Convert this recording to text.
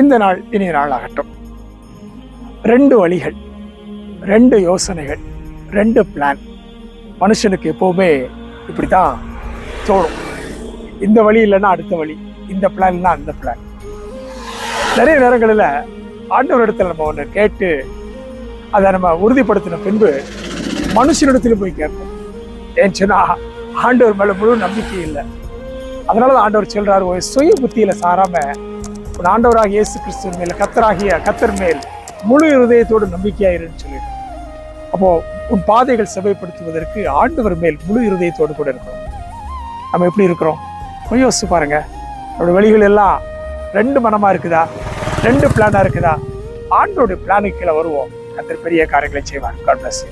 இந்த நாள் இனிய நாளாகட்டும் ரெண்டு வழிகள் ரெண்டு யோசனைகள் ரெண்டு பிளான் மனுஷனுக்கு எப்போவுமே இப்படி தான் தோணும். இந்த வழி இல்லைன்னா அடுத்த வழி இந்த பிளான் இல்லைன்னா அந்த பிளான் நிறைய நேரங்களில் ஆண்டவர் இடத்துல நம்ம ஒன்று கேட்டு அதை நம்ம உறுதிப்படுத்தின பின்பு மனுஷனிடத்தில் போய் கேட்போம். ஏன்னு சொன்னால் ஆண்டவர் மேலே முழு நம்பிக்கை இல்லை. அதனால தான் ஆண்டவர் சொல்கிறார் ஒரு சுய புத்தியில சாராம உன் ஆண்டவராக இயேசு கிறிஸ்துவின் மேல் கத்தராகிய கத்தர் மேல் முழு இருதயத்தோடு நம்பிக்கையாயிருன்னு சொல்லிட்டு அப்போ உன் பாதைகள் செவைப்படுத்துவதற்கு ஆண்டவர் மேல் முழு இருதயத்தோடு கூட இருக்கிறோம் நம்ம எப்படி இருக்கிறோம்? கொஞ்சம் யோசிச்சு பாருங்க. நம்மளோட வழிகள் எல்லாம் ரெண்டு மனமா இருக்குதா? ரெண்டு பிளானா இருக்குதா? ஆண்டோடைய பிளானுக்கு கீழே வருவோம். கத்தர் பெரிய காரியங்களை செய்வார். God plus